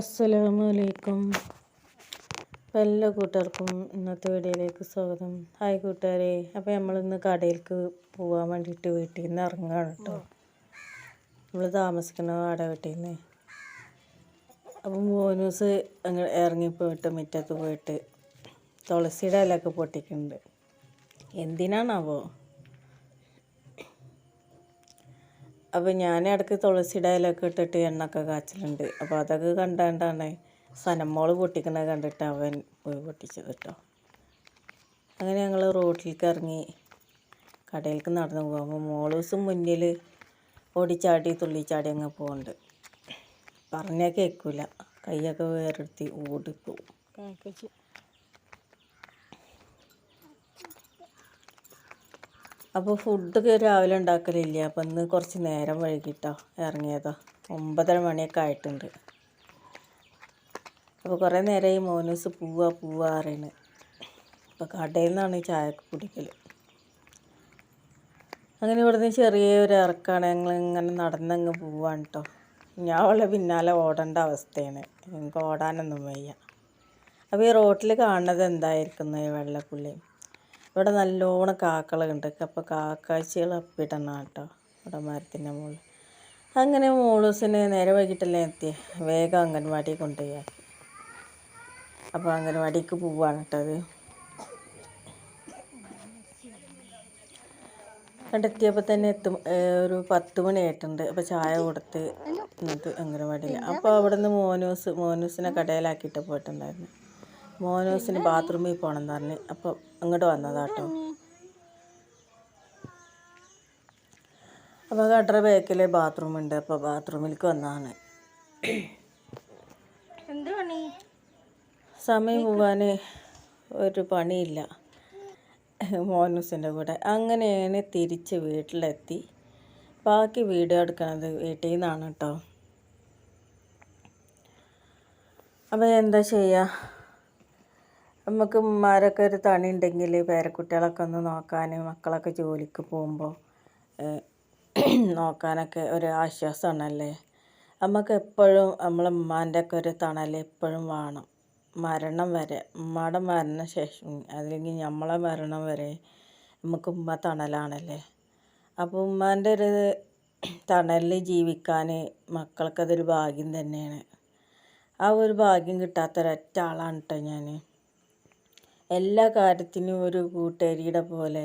അസ്സലാമു അലൈക്കും എല്ലാ കൂട്ടുകാർക്കും ഇന്നത്തെ വീഡിയോയിലേക്ക് സ്വാഗതം. ഹായ് കൂട്ടുകാരെ. അപ്പോൾ നമ്മളിന്ന് കടയിലേക്ക് പോകാൻ വേണ്ടിയിട്ട് വീട്ടിൽ നിന്ന് ഇറങ്ങുകയാണ് കേട്ടോ. നമ്മൾ താമസിക്കുന്ന വാടക വീട്ടിൽ നിന്ന്. അപ്പം മോനൂസ് അങ്ങ് ഇറങ്ങിപ്പോയിട്ട് മുറ്റത്ത് പോയിട്ട് തുളസിയുടെ ഇലയൊക്കെ പൊട്ടിക്കുന്നുണ്ട്. എന്തിനാണാവോ? അപ്പോൾ ഞാൻ ഇടയ്ക്ക് തുളസിയുടെ ഇലയൊക്കെ ഇട്ടിട്ട് എണ്ണൊക്കെ കാച്ചലുണ്ട്. അപ്പോൾ അതൊക്കെ കണ്ടാണ്ടാണ് സനമ്മോൾ പൊട്ടിക്കുന്നത് കണ്ടിട്ട് അവൻ പോയി പൊട്ടിച്ചത് കേട്ടോ അങ്ങനെ ഞങ്ങൾ റോട്ടിലേക്ക് ഇറങ്ങി കടയിലേക്ക് നടന്നു പോകുമ്പോൾ മോളൂസും മുന്നിൽ ഓടിച്ചാടി തുള്ളിച്ചാടി അങ്ങ് പോകുന്നുണ്ട് പറഞ്ഞാൽ കേൾക്കില്ല കൈയൊക്കെ വേറെടുത്തി ഓടിപ്പോവും. അപ്പോൾ ഫുഡ് രാവിലെ ഉണ്ടാക്കലില്ല. അപ്പോൾ ഇന്ന് കുറച്ച് നേരം വൈകിട്ടോ ഇറങ്ങിയതോ. ഒമ്പതര മണിയൊക്കെ ആയിട്ടുണ്ട്. അപ്പോൾ കുറേ നേരം ഈ മോനൂസ് പൂവാ പൂവാ അറിയണ് അപ്പോൾ കടയിൽ നിന്നാണ് ഈ ചായക്ക് കുടിക്കൽ അങ്ങനെ ഇവിടുന്ന് ചെറിയൊരു ഇറക്കാണ്. ഞങ്ങൾ ഇങ്ങനെ നടന്നങ്ങ് പോവാണ് കേട്ടോ ഞാൻ അവളെ പിന്നാലെ ഓടേണ്ട അവസ്ഥയാണ്. എനിക്ക് ഓടാനൊന്നും വയ്യ. അപ്പോൾ ഈ റോട്ടിൽ കാണുന്നത് എന്തായിരിക്കുന്നു? ഈ വെള്ളപ്പുള്ളി ഇവിടെ നല്ലോണം കാക്കകളുണ്ട്. അപ്പോൾ കാക്കാഴ്ചകൾ അപ്പിടണം കേട്ടോ. ഇവിടെ മരത്തിന്റെ മുകളിൽ. അങ്ങനെ മോളൂസിന് നേരെ വൈകിട്ടല്ലേ എത്തി. വേഗം അംഗൻവാടി കൊണ്ടുപോയി. അപ്പോൾ അംഗൻവാടിക്ക് പോവാണ് കേട്ടോ അത് കണ്ടെത്തിയപ്പോൾ തന്നെ എത്തും ഒരു പത്ത് മണിയായിട്ടുണ്ട് അപ്പോൾ ചായ കൊടുത്ത് എന്നിട്ട് അംഗനവാടിയിൽ അപ്പോൾ അവിടെ നിന്ന് മോനൂസ് മോനൂസിനെ കടയിലാക്കിയിട്ട് പോയിട്ടുണ്ടായിരുന്നു. മോനൂസിന് ബാത്റൂമിൽ പോകണം എന്ന് പറഞ്ഞ് അപ്പോൾ അങ്ങോട്ട് വന്നതാട്ടോ. അപ്പോൾ കട്ടറ ബേക്കിലെ ബാത്റൂം ഉണ്ട് അപ്പോൾ ബാത്റൂമിലേക്ക് വന്നതാണ്. സമയം പോകാൻ ഒരു പണിയില്ല. മോനൂസിന്റെ കൂടെ. അങ്ങനെയാണ് തിരിച്ച് വീട്ടിലെത്തി. ബാക്കി വീഡിയോ എടുക്കണത് വീട്ടിൽ നിന്നാണ് കേട്ടോ. അപ്പോൾ എന്താ ചെയ്യുക? നമുക്ക് ഉമ്മാരൊക്കെ ഒരു തണി ഉണ്ടെങ്കിൽ പേരക്കുട്ടികളൊക്കെ ഒന്ന് നോക്കാൻ മക്കളൊക്കെ ജോലിക്ക് പോകുമ്പോൾ നോക്കാനൊക്കെ ഒരു ആശ്വാസമാണല്ലേ? നമുക്ക് എപ്പോഴും നമ്മളെ ഉമ്മാന്റെ ഒക്കെ ഒരു തണൽ എപ്പോഴും വേണം. മരണം വരെ ഉമ്മയുടെ മരണ ശേഷം അല്ലെങ്കിൽ നമ്മളെ മരണം വരെ നമുക്ക് ഉമ്മ തണലാണല്ലേ? അപ്പോൾ ഉമ്മാന്റെ ഒരു തണലിൽ ജീവിക്കാൻ മക്കൾക്കതൊരു ഭാഗ്യം തന്നെയാണ്. ആ ഒരു ഭാഗ്യം കിട്ടാത്തൊരൊറ്റ ആളാണ് കേട്ടോ ഞാൻ. എല്ലാ കാര്യത്തിനും ഒരു കൂട്ടുകാരിയുടെ പോലെ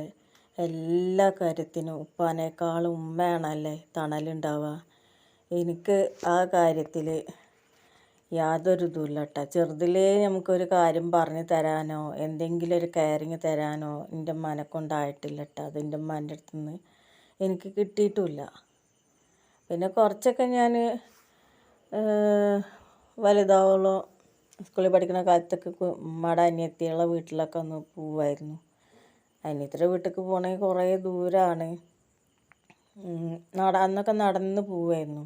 എല്ലാ കാര്യത്തിനും ഉപ്പാനേക്കാളും ഉമ്മയാണല്ലേ തണലുണ്ടാവുക. എനിക്ക് ആ കാര്യത്തിൽ യാതൊരു ഇതുമില്ല കേട്ടോ ചെറുതിലേ നമുക്കൊരു കാര്യം പറഞ്ഞു തരാനോ എന്തെങ്കിലും ഒരു കെയറിങ് തരാനോ എന്റെ ഉമ്മാനെ കേട്ടോ അത് എന്റെ ഉമ്മാന്റെ അടുത്ത് നിന്ന് എനിക്ക് കിട്ടിയിട്ടുമില്ല പിന്നെ കുറച്ചൊക്കെ ഞാൻ വലുതാവുള്ളൂ സ്കൂളിൽ പഠിക്കുന്ന കാലത്തൊക്കെ ഉമ്മയുടെ അനിയത്തികളെ വീട്ടിലൊക്കെ ഒന്ന് പോവായിരുന്നു. അനിയത്തിയുടെ വീട്ടിലേക്ക് പോകണമെങ്കിൽ കുറേ ദൂരമാണ് നട അന്നൊക്കെ നടന്ന് പോവായിരുന്നു.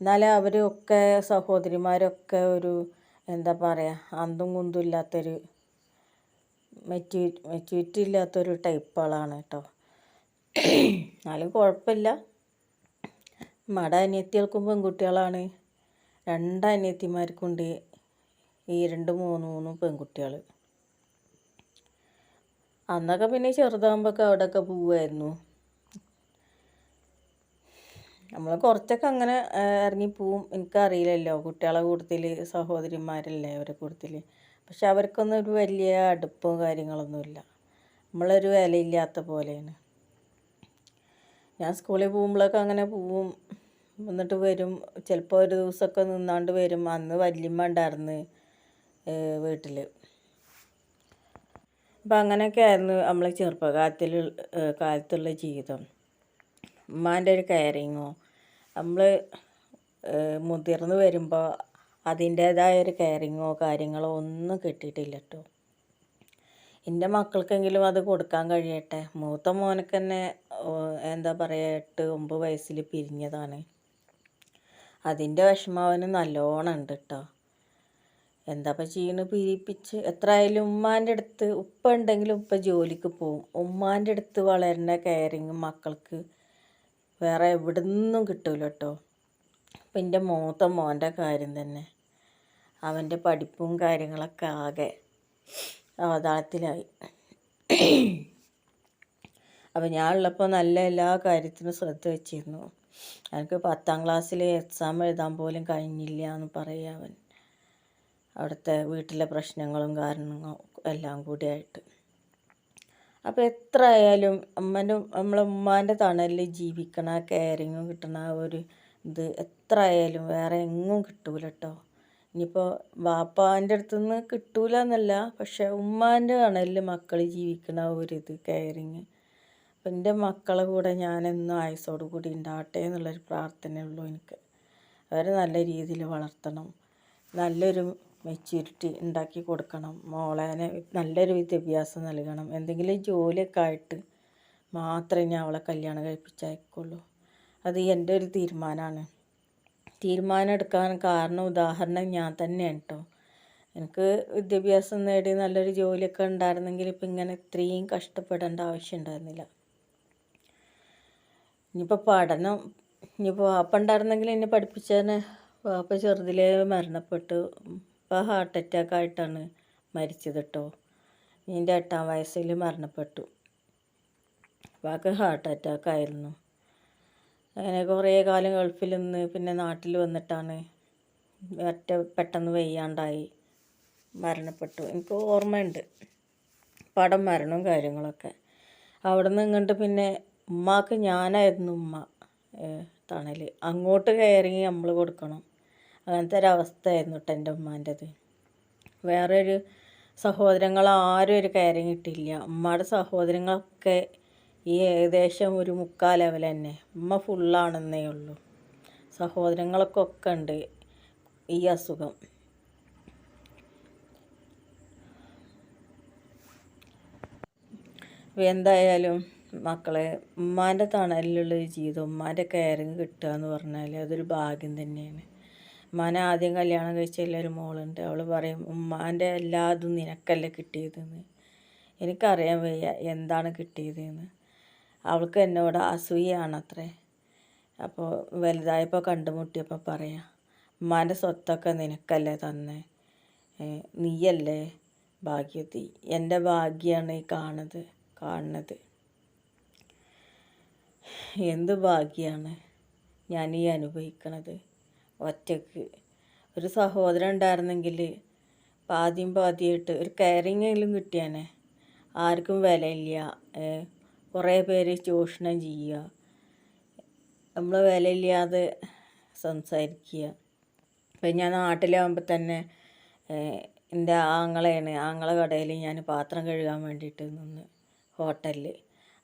എന്നാലും അവരൊക്കെ സഹോദരിമാരൊക്കെ ഒരു എന്താ പറയുക അന്തും കുന്തും ഇല്ലാത്തൊരു മെച്യൂ മെച്യൂരിറ്റി ഇല്ലാത്തൊരു ടൈപ്പുകളാണ് കേട്ടോ. എന്നാലും കുഴപ്പമില്ല. മട അനിയത്തികൾക്കും പെൺകുട്ടികളാണ്. രണ്ട് അനിയത്തിമാർക്കുണ്ട് ഈ രണ്ട് മൂന്ന് മൂന്ന് പെൺകുട്ടികൾ. അന്നൊക്കെ പിന്നെ ചെറുതാകുമ്പോഴൊക്കെ അവിടെയൊക്കെ പോവുമായിരുന്നു നമ്മൾ കുറച്ചൊക്കെ അങ്ങനെ ഇറങ്ങി പോവും എനിക്കറിയില്ലല്ലോ കുട്ടികളെ കൂട്ടത്തിൽ സഹോദരിമാരല്ലേ അവരെ കൂട്ടത്തിൽ. പക്ഷെ അവർക്കൊന്നും ഒരു വലിയ അടുപ്പോ കാര്യങ്ങളൊന്നുമില്ല നമ്മളൊരു വിലയില്ലാത്ത പോലെയാണ്. ഞാൻ സ്കൂളിൽ പോകുമ്പോഴൊക്കെ അങ്ങനെ പോവും. എന്നിട്ട് വരും. ചിലപ്പോൾ ഒരു ദിവസമൊക്കെ നിന്നാണ്ട് വരും. അന്ന് വല്യമ്മ ഉണ്ടായിരുന്നു വീട്ടിൽ അപ്പം അങ്ങനെയൊക്കെ ആയിരുന്നു നമ്മളെ ചെറുപ്പകാലത്തിൽ കാലത്തുള്ള ജീവിതം. ഉമ്മാന്റെ ഒരു കെയറിങ്ങോ നമ്മൾ മുതിർന്നു വരുമ്പോൾ അതിന്റേതായ ഒരു കെയറിങ്ങോ കാര്യങ്ങളോ ഒന്നും കിട്ടിയിട്ടില്ല കേട്ടോ എന്റെ മക്കൾക്കെങ്കിലും അത് കൊടുക്കാൻ കഴിയട്ടെ? മൂത്ത മോനക്ക് തന്നെ എന്താ പറയുക എട്ട് ഒമ്പത് വയസ്സിൽ പിരിഞ്ഞതാണ്. അതിന്റെ വിഷമം അവന് നല്ലോണം ഉണ്ട് കേട്ടോ എന്താപ്പം ചെയ്യണ്? പിരിപ്പിച്ച് എത്ര ആയാലും ഉമ്മാന്റെ അടുത്ത് ഉപ്പ ഉണ്ടെങ്കിലും ഉപ്പ ജോലിക്ക് പോവും. ഉമ്മാന്റെ അടുത്ത് വളരുന്ന കെയറിങ് മക്കൾക്ക് വേറെ എവിടെ നിന്നും കിട്ടൂല കേട്ടോ അപ്പം എന്റെ മൂത്ത മോന്റെ കാര്യം തന്നെ. അവന്റെ പഠിപ്പും കാര്യങ്ങളൊക്കെ ആകെ അവതാളത്തിലായി. അപ്പം ഞാൻ ഉള്ളപ്പോൾ നല്ല എല്ലാ കാര്യത്തിനും ശ്രദ്ധ വെച്ചിരുന്നു. എനിക്ക് പത്താം ക്ലാസ്സിൽ എക്സാം എഴുതാൻ പോലും കഴിഞ്ഞില്ല എന്ന് പറയുക അവൻ. അവിടുത്തെ വീട്ടിലെ പ്രശ്നങ്ങളും കാരണങ്ങളും എല്ലാം കൂടിയായിട്ട്. അപ്പോൾ എത്ര ആയാലും അമ്മന്റെ നമ്മളെ ഉമ്മാന്റെ തണലിൽ ജീവിക്കണ കെയറിങ്ങും കിട്ടണ ആ ഒരു ഇത് എത്ര ആയാലും വേറെ എങ്ങും കിട്ടൂല കേട്ടോ ഇനിയിപ്പോൾ വാപ്പാന്റെ അടുത്ത് നിന്ന് കിട്ടൂല എന്നല്ല പക്ഷേ ഉമ്മാന്റെ തണലിൽ മക്കൾ ജീവിക്കണ ഒരു ഇത് കെയറിങ് അപ്പം എന്റെ മക്കളെ കൂടെ ഞാനെന്നും ആയുസോട് കൂടി ഉണ്ടാവട്ടെ എന്നുള്ളൊരു പ്രാർത്ഥനയുള്ളൂ എനിക്ക്. അവരെ നല്ല രീതിയിൽ വളർത്തണം. നല്ലൊരു മെച്യൂരിറ്റി ഉണ്ടാക്കി കൊടുക്കണം. മോളേനെ നല്ലൊരു വിദ്യാഭ്യാസം നൽകണം. എന്തെങ്കിലും ജോലിയൊക്കെ ആയിട്ട് മാത്രമേ ഞാൻ അവളെ കല്യാണം കഴിപ്പിച്ചയക്കുള്ളൂ. അത് എന്റെ ഒരു തീരുമാനമാണ് തീരുമാനം എടുക്കാൻ കാരണം ഉദാഹരണം ഞാൻ തന്നെയാണ് കേട്ടോ എനിക്ക് വിദ്യാഭ്യാസം നേടി നല്ലൊരു ജോലിയൊക്കെ ഉണ്ടായിരുന്നെങ്കിൽ ഇപ്പം ഇങ്ങനെ ഇത്രയും കഷ്ടപ്പെടേണ്ട ആവശ്യം ഉണ്ടായിരുന്നില്ല. ഇനിയിപ്പോൾ പഠനം ഇനിയിപ്പോൾ വാപ്പ ഉണ്ടായിരുന്നെങ്കിൽ എന്നെ പഠിപ്പിച്ചതിന് വാപ്പ ചെറുതിലേ മരണപ്പെട്ടു. ഇപ്പോൾ ഹാർട്ട് അറ്റാക്ക് ആയിട്ടാണ് മരിച്ചത് കേട്ടോ എന്റെ എട്ടാം വയസ്സിൽ മരണപ്പെട്ടു. വാക്ക് ഹാർട്ട് അറ്റാക്ക് ആയിരുന്നു. അങ്ങനെ കുറേ കാലം ഗൾഫിൽ നിന്ന് പിന്നെ നാട്ടിൽ വന്നിട്ടാണ് ഒറ്റ പെട്ടെന്ന് വെയ്യാണ്ടായി മരണപ്പെട്ടു. എനിക്ക് ഓർമ്മയുണ്ട്. പടം മരണവും കാര്യങ്ങളൊക്കെ. അവിടെ നിന്ന് ഇങ്ങോട്ട് പിന്നെ ഉമ്മാക്ക് ഞാനായിരുന്നു ഉമ്മ. തണൽ അങ്ങോട്ട് കയറി നമ്മൾ കൊടുക്കണം. അങ്ങനത്തെ ഒരവസ്ഥയായിരുന്നു കേട്ടോ എന്റെ ഉമ്മാന്റെത്. വേറൊരു സഹോദരങ്ങൾ ആരും ഒരു കയറിങ് കിട്ടിയില്ല. ഉമ്മയുടെ സഹോദരങ്ങളൊക്കെ ഈ ഏകദേശം ഒരു മുക്കാൽ ലെവൽ തന്നെ. ഉമ്മ ഫുള്ളാണെന്നേ ഉള്ളൂ. സഹോദരങ്ങൾക്കൊക്കെ ഉണ്ട് ഈ അസുഖം. എന്തായാലും മക്കളെ ഉമ്മാന്റെ തണലിലുള്ള ഒരു ജീവിതം ഉമ്മാന്റെ കെയറിങ് കിട്ടുക എന്ന് പറഞ്ഞാൽ അതൊരു ഭാഗ്യം തന്നെയാണ്. ഉമ്മാനെ ആദ്യം കല്യാണം കഴിച്ച ഒരു മോളുണ്ട്. അവൾ പറയും ഉമ്മാന്റെ എല്ലാതും നിനക്കല്ലേ കിട്ടിയതെന്ന്. എനിക്കറിയാൻ വയ്യ എന്താണ് കിട്ടിയതെന്ന്. അവൾക്ക് എന്നോട് അസൂയാണത്രേ അപ്പോൾ വലുതായപ്പോൾ കണ്ടുമുട്ടിയപ്പോൾ പറയാം ഉമ്മാന്റെ സ്വത്തൊക്കെ നിനക്കല്ലേ തന്നെ. നീയല്ലേ ഭാഗ്യത്തി എന്റെ ഭാഗ്യമാണ് ഈ കാണുന്നത് കാണുന്നത്. എന്ത് ഭാഗ്യമാണ് ഞാൻ ഈ അനുഭവിക്കണത്? ഒറ്റയ്ക്ക്. ഒരു സഹോദരൻ ഉണ്ടായിരുന്നെങ്കിൽ പാതിയും പാതിയായിട്ട് ഒരു കെയറിങ്ങെങ്കിലും കിട്ടിയാനെ. ആർക്കും വിലയില്ല. കുറേ പേര് ചൂഷണം ചെയ്യുക. നമ്മൾ വിലയില്ലാതെ സംസാരിക്കുക. ഇപ്പം ഞാൻ നാട്ടിലാകുമ്പോൾ തന്നെ എന്റെ ആങ്ങളെയാണ്. ആങ്ങളെ കടയിൽ ഞാൻ പാത്രം കഴുകാൻ വേണ്ടിയിട്ട് നിന്ന് ഹോട്ടലിൽ.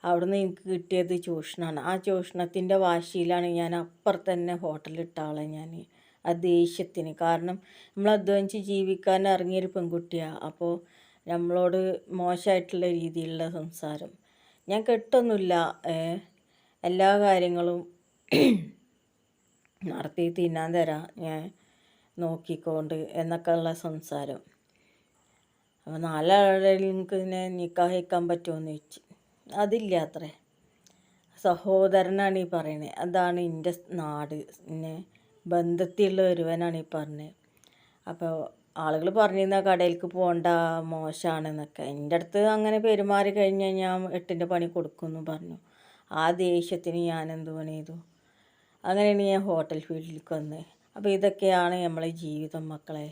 അവിടുന്ന് എനിക്ക് കിട്ടിയത് ചൂഷണമാണ്. ആ ചൂഷണത്തിന്റെ വാശിയിലാണ് ഞാൻ അപ്പുറത്ത് തന്നെ ഹോട്ടലിട്ട ഞാൻ. ആ ദേഷ്യത്തിന് കാരണം നമ്മൾ അധ്വാനിച്ച് ജീവിക്കാൻ ഇറങ്ങിയൊരു പെൺകുട്ടിയാണ് അപ്പോൾ നമ്മളോട് മോശമായിട്ടുള്ള രീതിയിലുള്ള സംസാരം. ഞാൻ കെട്ടൊന്നുമില്ല. എല്ലാ കാര്യങ്ങളും നടത്തി തിന്നാൻ തരാം. ഞാൻ നോക്കിക്കൊണ്ട് എന്നൊക്കെയുള്ള സംസാരം. അപ്പോൾ നാലാളുടെ നിങ്ങൾക്ക് ഇതിനെ നിക്കാഹിക്കാൻ പറ്റുമോ എന്ന് ചോദിച്ചു അതില്ല അത്രേ സഹോദരനാണ് ഈ പറയുന്നത് അതാണ് എന്റെ നാട്. പിന്നെ ബന്ധത്തിലുള്ള ഒരുവനാണ് ഈ പറഞ്ഞത് അപ്പോൾ ആളുകൾ പറഞ്ഞിരുന്ന കടയിലേക്ക് പോകണ്ട മോശമാണെന്നൊക്കെ എന്റെ അടുത്ത് അങ്ങനെ പെരുമാറി കഴിഞ്ഞാൽ ഞാൻ എട്ടിന്റെ പണി കൊടുക്കുമെന്ന് പറഞ്ഞു. ആ ദേഷ്യത്തിന് ഞാൻ എന്ത് പണി ചെയ്തു? അങ്ങനെയാണ് ഞാൻ ഹോട്ടൽ ഫീൽഡിലേക്ക് വന്നത് അപ്പോൾ ഇതൊക്കെയാണ് നമ്മളെ ജീവിതം മക്കളെ.